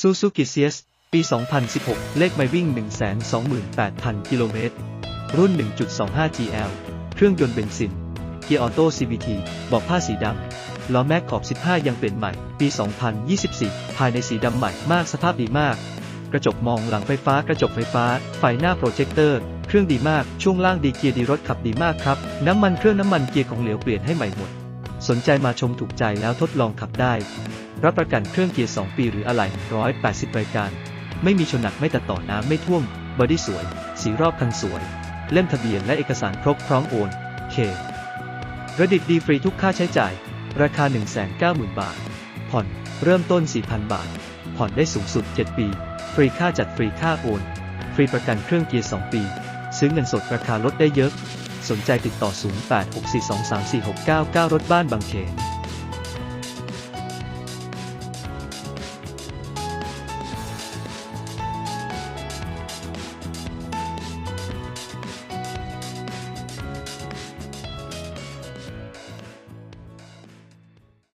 Suzuki CS ปี 2016 เลขไม่วิ่ง 128,000 กิโลเมตร รุ่น 1.25 GL เครื่องยนต์เบนซิน เกียร์ออโต้ CVT บอกผ้าสีดำ ล้อแม็กขอบ 15 ยังเปลี่ยนใหม่ ปี 2024 ภายในสีดำใหม่มากสภาพดีมาก กระจกมองหลังไฟฟ้ากระจกไฟฟ้า ไฟหน้าโปรเจคเตอร์ เครื่องดีมาก ช่วงล่างดีเกียร์ดีรถขับดีมากครับ น้ำมันเครื่องน้ำมันเกียร์ของเหลวเปลี่ยนให้ใหม่หมด สนใจมาชมถูกใจแล้วทดลองขับได้ รับประกันเครื่องเกียร์ 2 ปีหรืออะไหล่180 รายการ ไม่มีชนหนักไม่ตัดต่อน้ำไม่ท่วม บอดี้สวย สีรอบคันสวย เล่มทะเบียนและเอกสารครบพร้อมโอน เคระดิตดีฟรีทุกค่าใช้จ่าย ราคา 190,000 บาท ผ่อน เริ่มต้น 4,000 บาท ผ่อนได้สูงสุด 7 ปี ฟรีค่าจัดฟรีค่าโอน ฟรีประกันเครื่องเกียร์ 2 ปี ซื้อเงินสดราคาลดได้เยอะ สนใจติดต่อ 0864234699 รถบ้านบางเขน